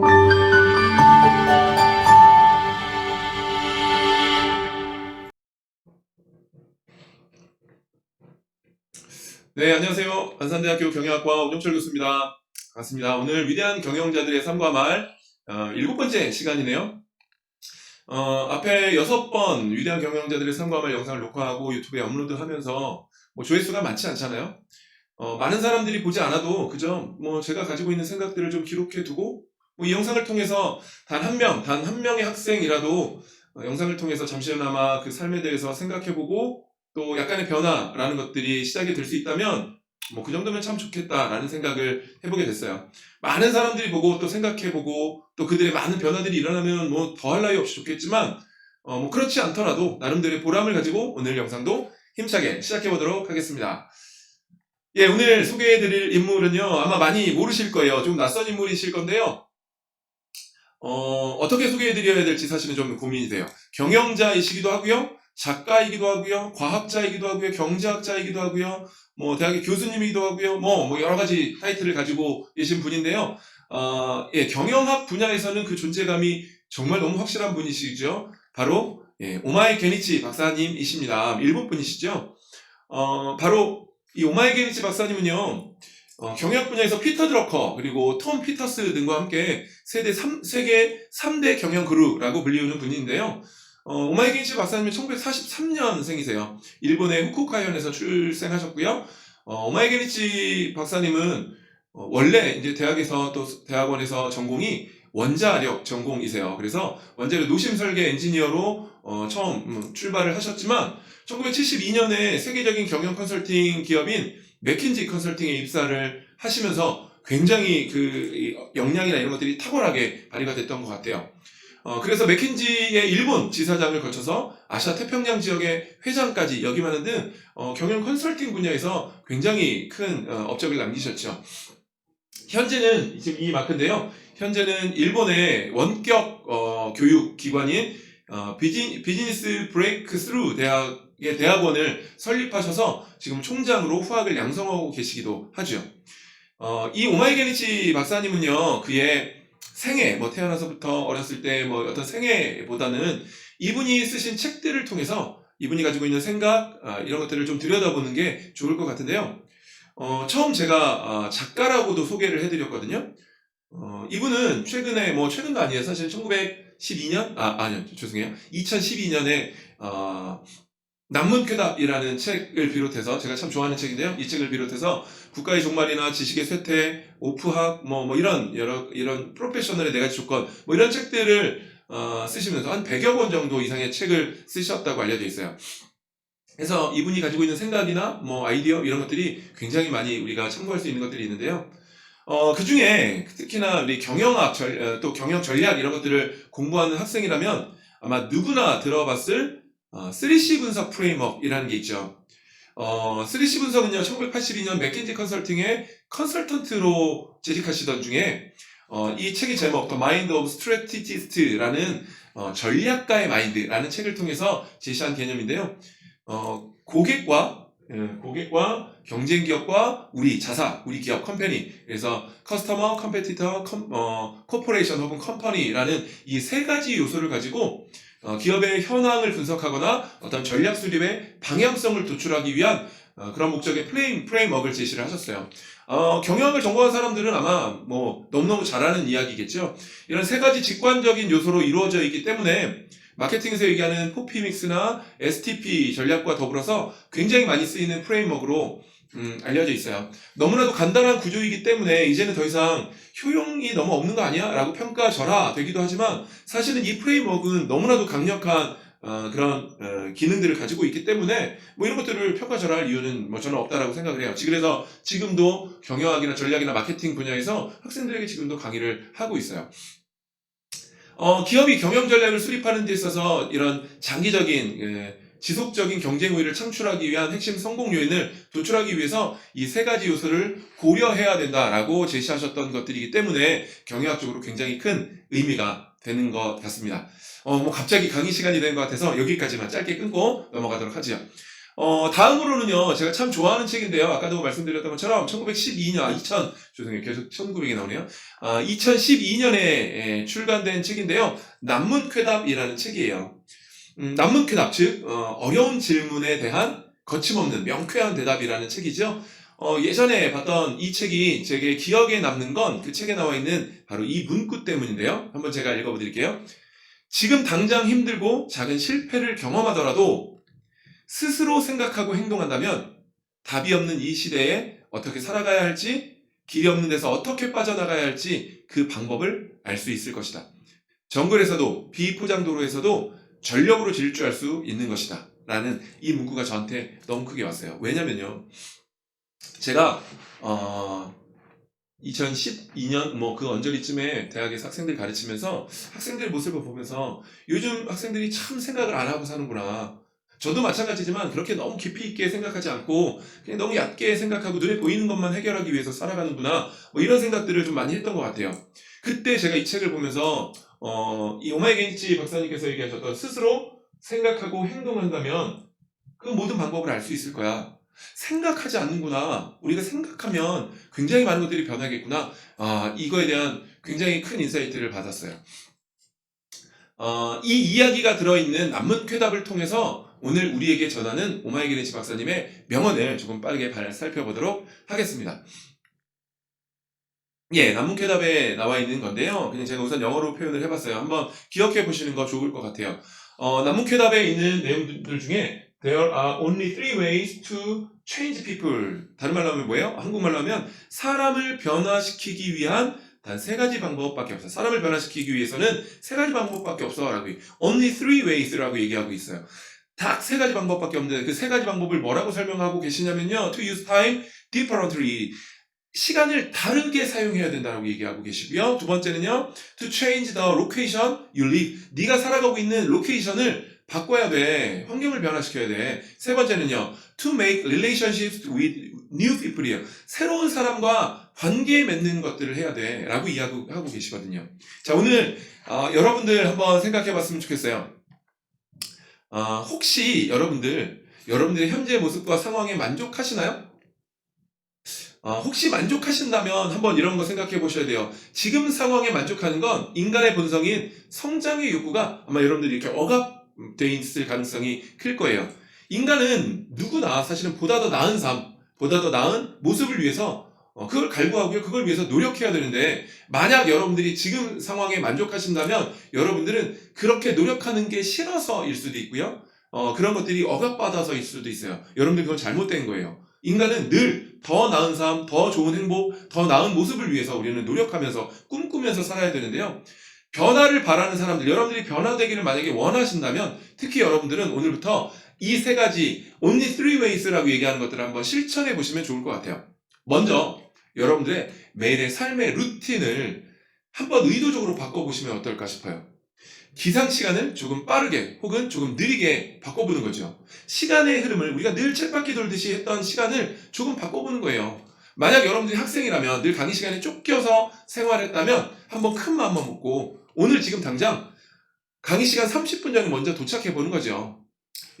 네, 안녕하세요. 안산대학교 경영학과 오정철 교수입니다. 반갑습니다. 오늘 위대한 경영자들의 삶과 말 어, 일곱 번째 시간이네요. 어, 앞에 여섯 번 위대한 경영자들의 삶과 말 영상을 녹화하고 유튜브에 업로드하면서 뭐 조회수가 많지 않잖아요. 어, 많은 사람들이 보지 않아도 그저 뭐 제가 가지고 있는 생각들을 좀 기록해 두고 뭐 이 영상을 통해서 단 한 명, 단 한 명의 학생이라도 어, 영상을 통해서 잠시나마 그 삶에 대해서 생각해보고 또 약간의 변화라는 것들이 시작이 될 수 있다면 뭐 그 정도면 참 좋겠다라는 생각을 해보게 됐어요. 많은 사람들이 보고 또 생각해보고 또 그들의 많은 변화들이 일어나면 뭐 더할 나위 없이 좋겠지만 어, 뭐 그렇지 않더라도 나름대로의 보람을 가지고 오늘 영상도 힘차게 시작해보도록 하겠습니다. 예, 오늘 소개해드릴 인물은요 아마 많이 모르실 거예요. 좀 낯선 인물이실 건데요. 어, 어떻게 소개해드려야 될지 사실은 좀 고민이 돼요. 경영자이시기도 하고요. 작가이기도 하고요, 과학자이기도 하고요, 경제학자이기도 하고요, 뭐 대학의 교수님이기도 하고요, 뭐, 뭐 여러 가지 타이틀을 가지고 계신 분인데요. 어, 예, 경영학 분야에서는 그 존재감이 정말 너무 확실한 분이시죠. 바로 예, 오마이 게니치 박사님이십니다. 일본 분이시죠. 어, 바로 이 오마이 게니치 박사님은요. 어, 경영학 분야에서 피터 드러커 그리고 톰 피터스 등과 함께 세대 3, 세계 3대 경영 그루라고 불리우는 분인데요. 어, 오마이겐시 박사님은 1943년생이세요. 일본의 후쿠오카현에서 출생하셨고요. 어, 오마이게니치 박사님은 어, 원래 이제 대학에서 또 대학원에서 전공이 원자력 전공이세요. 그래서 원자력 노심 설계 엔지니어로 어, 처음 음, 출발을 하셨지만 1972년에 세계적인 경영 컨설팅 기업인 맥킨지 컨설팅에 입사를 하시면서 굉장히 그이 역량이나 이런 것들이 탁월하게 발휘가 됐던 것 같아요. 어, 그래서 맥킨지의 일본 지사장을 거쳐서 아시아 태평양 지역의 회장까지 역임하는 등 어, 경영 컨설팅 분야에서 굉장히 큰 어, 업적을 남기셨죠. 현재는 지금 이 마크인데요. 현재는 일본의 원격 어, 교육 기관인 어, 비즈니, 비즈니스 브레이크 스루 대학의 대학원을 설립하셔서 지금 총장으로 후학을 양성하고 계시기도 하죠. 어, 이 오마이게니치 박사님은요, 그의 생애, 뭐 태어나서부터 어렸을 때 뭐 어떤 생애보다는 이분이 쓰신 책들을 통해서 이분이 가지고 있는 생각, 아, 이런 것들을 좀 들여다보는 게 좋을 것 같은데요. 어, 처음 제가 아, 작가라고도 소개를 해드렸거든요. 어, 이분은 최근에, 뭐 최근도 아니에요. 사실 1912년? 아, 아니요. 죄송해요. 2012년에, 어, 남문쾌답이라는 책을 비롯해서 제가 참 좋아하는 책인데요. 이 책을 비롯해서 국가의 종말이나 지식의 쇠퇴, 오프학, 뭐, 뭐 이런 여러 이런 프로페셔널의 네 가지 조건, 뭐 이런 책들을 어, 쓰시면서 한 100여 권 정도 이상의 책을 쓰셨다고 알려져 있어요. 그래서 이분이 가지고 있는 생각이나 뭐 아이디어 이런 것들이 굉장히 많이 우리가 참고할 수 있는 것들이 있는데요. 어, 그 중에 특히나 우리 경영학, 절, 어, 또 경영 전략 이런 것들을 공부하는 학생이라면 아마 누구나 들어봤을 어, 3C 분석 프레임워크이라는 게 있죠. 어, 3C 분석은요, 1982년 맥킨지 컨설팅의 컨설턴트로 재직하시던 중에, 어, 이 책의 제목, The Mind of Strategist라는, 어, 전략가의 마인드라는 책을 통해서 제시한 개념인데요. 어, 고객과, 예, 고객과 경쟁 기업과 우리 자사, 우리 기업, 컴퍼니. 그래서 커스터머, 컴페티터, 컴, 어, 코퍼레이션 혹은 컴퍼니라는 이 세 가지 요소를 가지고 어, 기업의 현황을 분석하거나 어떤 전략 수립의 방향성을 도출하기 위한 어, 그런 목적의 프레임, 프레임워크를 제시를 하셨어요. 어, 경영학을 전공한 사람들은 아마 뭐 너무너무 잘 아는 이야기겠죠. 이런 세 가지 직관적인 요소로 이루어져 있기 때문에 마케팅에서 얘기하는 포피믹스나 STP 전략과 더불어서 굉장히 많이 쓰이는 프레임워크로 음, 알려져 있어요. 너무나도 간단한 구조이기 때문에 이제는 더 이상 효용이 너무 없는 거 아니야? 라고 평가절하 되기도 하지만 사실은 이 프레임워크는 너무나도 강력한 어, 그런 어, 기능들을 가지고 있기 때문에 뭐 이런 것들을 평가절하할 이유는 뭐 저는 없다라고 생각을 해요. 그래서 지금도 경영학이나 전략이나 마케팅 분야에서 학생들에게 지금도 강의를 하고 있어요. 어, 기업이 경영 전략을 수립하는 데 있어서 이런 장기적인 예, 지속적인 경쟁 우위를 창출하기 위한 핵심 성공 요인을 도출하기 위해서 이 세 가지 요소를 고려해야 된다라고 제시하셨던 것들이기 때문에 경영학적으로 굉장히 큰 의미가 되는 것 같습니다. 어, 뭐 갑자기 강의 시간이 된 것 같아서 여기까지만 짧게 끊고 넘어가도록 하죠. 어, 다음으로는요, 제가 참 좋아하는 책인데요. 아까도 말씀드렸던 것처럼 1912년, 아, 2000, 죄송해요. 계속 1900이 나오네요. 아, 2012년에 출간된 책인데요. 난문쾌답이라는 책이에요. 음, 난문쾌답, 즉, 어, 려운 질문에 대한 거침없는 명쾌한 대답이라는 책이죠. 어, 예전에 봤던 이 책이 제게 기억에 남는 건 그 책에 나와 있는 바로 이 문구 때문인데요. 한번 제가 읽어드릴게요. 지금 당장 힘들고 작은 실패를 경험하더라도 스스로 생각하고 행동한다면 답이 없는 이 시대에 어떻게 살아가야 할지, 길이 없는 데서 어떻게 빠져나가야 할지 그 방법을 알 수 있을 것이다. 정글에서도 비포장도로에서도 전력으로 질주할 수 있는 것이다. 라는 이 문구가 저한테 너무 크게 왔어요. 왜냐면요. 제가, 어, 2012년 뭐 그 언저리쯤에 대학에서 학생들 가르치면서 학생들 모습을 보면서 요즘 학생들이 참 생각을 안 하고 사는구나. 저도 마찬가지지만 그렇게 너무 깊이 있게 생각하지 않고 그냥 너무 얕게 생각하고 눈에 보이는 것만 해결하기 위해서 살아가는구나. 뭐 이런 생각들을 좀 많이 했던 것 같아요. 그때 제가 이 책을 보면서 어, 이 오마이겐치 박사님께서 얘기하셨던 스스로 생각하고 행동한다면 그 모든 방법을 알 수 있을 거야. 생각하지 않는구나. 우리가 생각하면 굉장히 많은 것들이 변하겠구나. 아, 이거에 대한 굉장히 큰 인사이트를 받았어요. 어, 이 이야기가 들어있는 난문쾌답을 통해서 오늘 우리에게 전하는 오마이게네치 박사님의 명언을 조금 빠르게 발- 살펴보도록 하겠습니다. 예, 난문쾌답에 나와 있는 건데요. 그냥 제가 우선 영어로 표현을 해봤어요. 한번 기억해 보시는 거 좋을 것 같아요. 어, 난문쾌답에 있는 내용들 중에 There are only three ways to change people. 다른 말로 하면 뭐예요? 한국말로 하면 사람을 변화시키기 위한 단 세 가지 방법밖에 없어. 사람을 변화시키기 위해서는 세 가지 방법밖에 없어라고 only three ways라고 얘기하고 있어요. 딱 세 가지 방법밖에 없는데 그 세 가지 방법을 뭐라고 설명하고 계시냐면요. To use time differently. 시간을 다르게 사용해야 된다고 얘기하고 계시고요. 두 번째는요. To change the location you live. 네가 살아가고 있는 로케이션을 바꿔야 돼. 환경을 변화시켜야 돼. 세 번째는요. To make relationships with new people이에요. 새로운 사람과 관계 맺는 것들을 해야 돼. 라고 이야기하고 계시거든요. 자, 오늘 어, 여러분들 한번 생각해 봤으면 좋겠어요. 어, 혹시 여러분들, 여러분들의 현재 모습과 상황에 만족하시나요? 어, 혹시 만족하신다면 한번 이런 거 생각해 보셔야 돼요. 지금 상황에 만족하는 건 인간의 본성인 성장의 욕구가 아마 여러분들이 이렇게 억압돼 있을 가능성이 클 거예요. 인간은 누구나 사실은 보다 더 나은 삶, 보다 더 나은 모습을 위해서 어, 그걸 갈구하고요. 그걸 위해서 노력해야 되는데 만약 여러분들이 지금 상황에 만족하신다면 여러분들은 그렇게 노력하는 게 싫어서일 수도 있고요. 어, 그런 것들이 억압받아서일 수도 있어요. 여러분들 그건 잘못된 거예요. 인간은 늘 더 나은 삶, 더 좋은 행복, 더 나은 모습을 위해서 우리는 노력하면서 꿈꾸면서 살아야 되는데요. 변화를 바라는 사람들, 여러분들이 변화되기를 만약에 원하신다면 특히 여러분들은 오늘부터 이 세 가지 only three ways라고 얘기하는 것들을 한번 실천해 보시면 좋을 것 같아요. 먼저 여러분들의 매일의 삶의 루틴을 한번 의도적으로 바꿔보시면 어떨까 싶어요. 기상 시간을 조금 빠르게 혹은 조금 느리게 바꿔보는 거죠. 시간의 흐름을 우리가 늘 쳇바퀴 돌듯이 했던 시간을 조금 바꿔보는 거예요. 만약 여러분들이 학생이라면 늘 강의 시간에 쫓겨서 생활했다면 한번 큰 마음만 먹고 오늘 지금 당장 강의 시간 30분 전에 먼저 도착해 보는 거죠.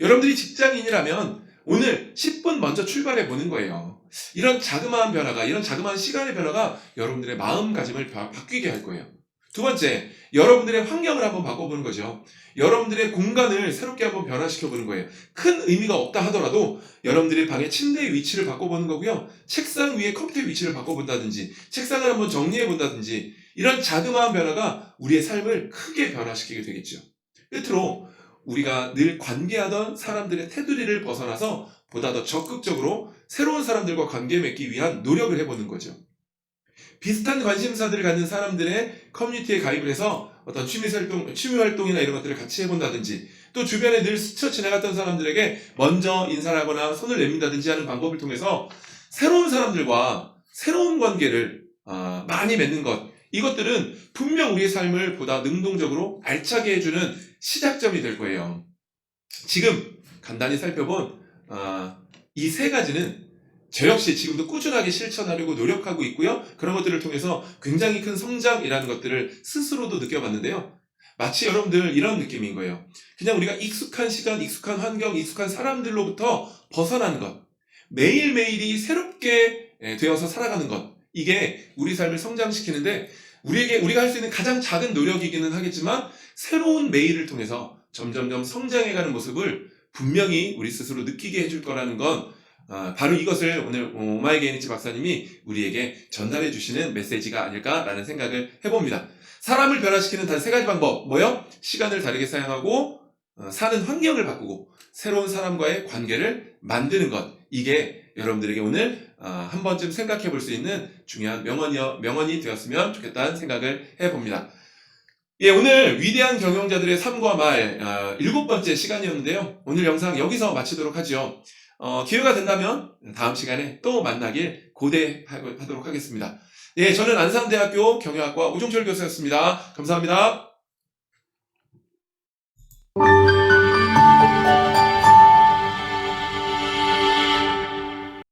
여러분들이 직장인이라면 오늘 10분 먼저 출발해 보는 거예요. 이런 자그마한 변화가, 이런 자그마한 시간의 변화가 여러분들의 마음가짐을 바- 바뀌게 할 거예요. 두 번째, 여러분들의 환경을 한번 바꿔보는 거죠. 여러분들의 공간을 새롭게 한번 변화시켜 보는 거예요. 큰 의미가 없다 하더라도 여러분들의 방의 침대의 위치를 바꿔보는 거고요. 책상 위에 컴퓨터 위치를 바꿔본다든지, 책상을 한번 정리해 본다든지, 이런 자그마한 변화가 우리의 삶을 크게 변화시키게 되겠죠. 끝으로 우리가 늘 관계하던 사람들의 테두리를 벗어나서 보다 더 적극적으로 새로운 사람들과 관계 맺기 위한 노력을 해보는 거죠. 비슷한 관심사들을 갖는 사람들의 커뮤니티에 가입을 해서 어떤 취미 활동, 취미 활동이나 이런 것들을 같이 해본다든지 또 주변에 늘 스쳐 지나갔던 사람들에게 먼저 인사를 하거나 손을 내민다든지 하는 방법을 통해서 새로운 사람들과 새로운 관계를 아, 많이 맺는 것 이것들은 분명 우리의 삶을 보다 능동적으로 알차게 해주는 시작점이 될 거예요. 지금 간단히 살펴본 아, 이세 가지는 저 역시 지금도 꾸준하게 실천하려고 노력하고 있고요. 그런 것들을 통해서 굉장히 큰 성장이라는 것들을 스스로도 느껴봤는데요. 마치 여러분들 이런 느낌인 거예요. 그냥 우리가 익숙한 시간, 익숙한 환경, 익숙한 사람들로부터 벗어나는 것. 매일매일이 새롭게 예, 되어서 살아가는 것. 이게 우리 삶을 성장시키는데 우리에게 우리가 할 수 있는 가장 작은 노력이기는 하겠지만 새로운 매일을 통해서 점점점 성장해가는 모습을 분명히 우리 스스로 느끼게 해줄 거라는 건 아, 바로 이것을 오늘 오마이게니치 박사님이 우리에게 전달해 주시는 메시지가 아닐까라는 생각을 해봅니다. 사람을 변화시키는 단 세 가지 방법 뭐요? 시간을 다르게 사용하고 어, 사는 환경을 바꾸고 새로운 사람과의 관계를 만드는 것 이게 여러분들에게 오늘 아, 한 번쯤 생각해 볼 수 있는 중요한 명언이여, 명언이 되었으면 좋겠다는 생각을 해봅니다. 예, 오늘 위대한 경영자들의 삶과 말 아, 일곱 번째 시간이었는데요. 오늘 영상 여기서 마치도록 하죠. 어, 기회가 된다면 다음 시간에 또 만나길 고대하도록 하겠습니다. 예, 저는 안산대학교 경영학과 오종철 교수였습니다. 감사합니다.